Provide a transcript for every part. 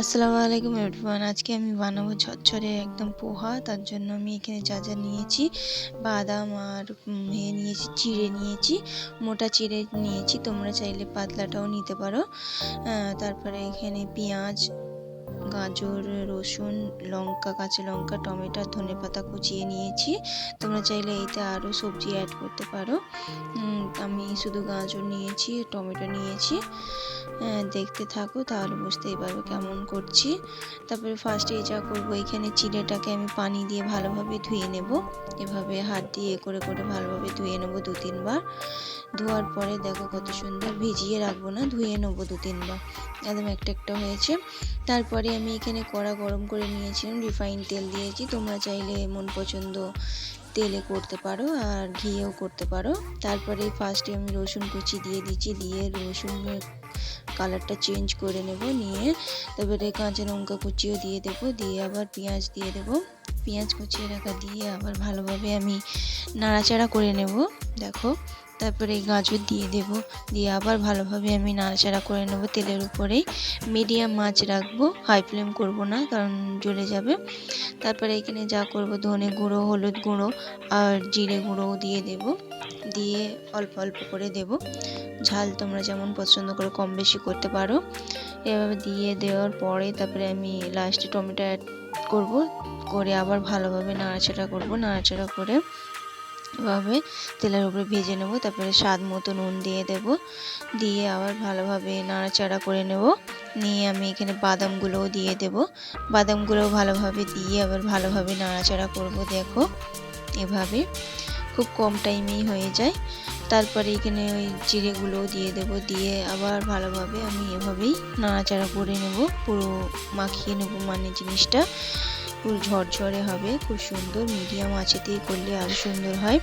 আসসালামু আলাইকুম এভরিওয়ান। আজকে আমি বানাবো ঝরঝরে একদম পোহা। তার জন্য আমি এখানে যা যা নিয়েছি, বাদাম আর এ নিয়েছি চিড়ে নিয়েছি, মোটা চিড়ে নিয়েছি। তোমরা চাইলে পাতলাটাও নিতে পারো। তারপরে এখানে পেঁয়াজ, গাজর, রসুন, লঙ্কা, কাঁচা লঙ্কা, টমেটো ধনে পাতা কুচিয়ে নিয়েছি। তোমরা চাইলে এতে আরও সবজি অ্যাড করতে পারো। আমি শুধু গাজর নিয়েছি, টমেটো নিয়েছি। দেখতে থাকো, তাহলে বুঝতেই পারবে কেমন করছি। তারপরে ফার্স্টে যা করব, এখানে চিড়েটাকে আমি পানি দিয়ে ভালোভাবে ধুয়ে নেব। এভাবে হাত দিয়ে করে করে ভালোভাবে ধুয়ে নেব দু তিনবার। ধোয়ার পরে দেখো কত সুন্দর ভিজিয়ে রাখব না, ধুয়ে নেব দু তিনবার। একদম একটা একটা হয়েছে। তারপরে আমি এখানে কড়া গরম করে নিয়েছিলাম রিফাইন তেল দিয়েছি। তোমরা চাইলে মন পছন্দ তেলে করতে পারো আর ঘিয়েও করতে পারো। তারপরে ফার্স্টে আমি রসুন কুচি দিয়ে দিচ্ছি, দিয়ে রসুন কালারটা চেঞ্জ করে নেব নিয়ে, তারপরে কাঁচা লঙ্কা কুচিও দিয়ে দেব, দিয়ে আবার পেঁয়াজ দিয়ে দেব। পেঁয়াজ কুচিয়ে রাখা দিয়ে আবার ভালোভাবে আমি নাড়াচাড়া করে নেব, দেখো। তারপরে এই গাজর দিয়ে দেব। দিয়ে আবার ভালোভাবে আমি নাড়াচাড়া করে নেব তেলের উপরেই। মিডিয়াম মাছ রাখব হাই ফ্লেম করব না, কারণ জ্বলে যাবে। তারপরে এখানে যা করব, ধনে গুঁড়ো, হলুদ গুঁড়ো আর জিরে গুঁড়োও দিয়ে দেব। দিয়ে অল্প অল্প করে দেব। ঝাল তোমরা যেমন পছন্দ করে কম বেশি করতে পারো। এভাবে দিয়ে দেওয়ার পরে তারপরে আমি লাস্টে টমেটো অ্যাড করব। করে আবার ভালোভাবে নাড়াচাড়া করব। নাড়াচাড়া করে এভাবে তেলের উপরে ভেজে নেব, তারপরে স্বাদ মতো নুন দিয়ে দেব। দিয়ে আবার ভালোভাবে নাড়াচাড়া করে নেব। নিয়ে আমি এখানে বাদামগুলোও দিয়ে দেব। বাদামগুলোও ভালোভাবে দিয়ে আবার ভালোভাবে নাড়াচাড়া করব, দেখো। এভাবে খুব কম টাইমেই হয়ে যায়। তারপরে এখানে ওই জিরেগুলোও দিয়ে দেব। দিয়ে আবার ভালোভাবে আমি এভাবেই নাড়াচাড়া করে নেব, পুরো মাখিয়ে নেব মানে জিনিসটা। পুরো ঝরঝরে হবে, খুব সুন্দর মিডিয়াম আঁচে দিয়ে করলে আরও সুন্দর হয়।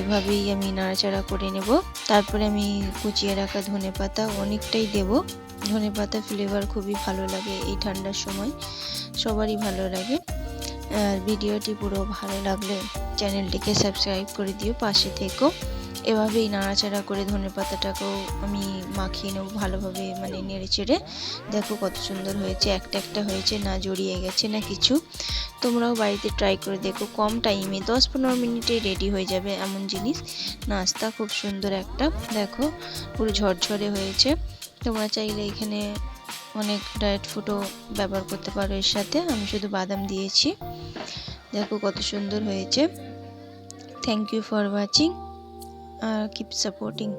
এভাবেই আমি নাড়াচাড়া করে নেব। তারপরে আমি কুচিয়ে রাখা ধনে পাতা অনেকটাই দেব। ধনে পাতা ফ্লেভার খুবই ভালো লাগে এই ঠান্ডার সময়, সবারই ভালো লাগে। আর ভিডিওটি পুরো ভালো লাগলে চ্যানেলটিকে সাবস্ক্রাইব করে দিও, পাশে থেকো। এভাবেই নাড়াচাড়া করে ধনে পাতাটাকেও আমি মাখিয়ে নেব ভালোভাবে মানে নেড়ে চেড়ে। দেখো কত সুন্দর হয়েছে, একটা একটা হয়েছে, না জড়িয়ে গেছে, না কিছু। তোমরাও বাড়িতে ট্রাই করে দেখো, কম টাইমে দশ পনেরো মিনিটে রেডি হয়ে যাবে এমন জিনিস। নাস্তা খুব সুন্দর একটা, দেখো, পুরো ঝরঝরে হয়েছে। তোমরা চাইলে এখানে অনেক ডায়েট ফুডও ব্যবহার করতে পারো এর সাথে, আমি শুধু বাদাম দিয়েছি। দেখো কত সুন্দর হয়েছে। Thank you for watching uh, keep supporting.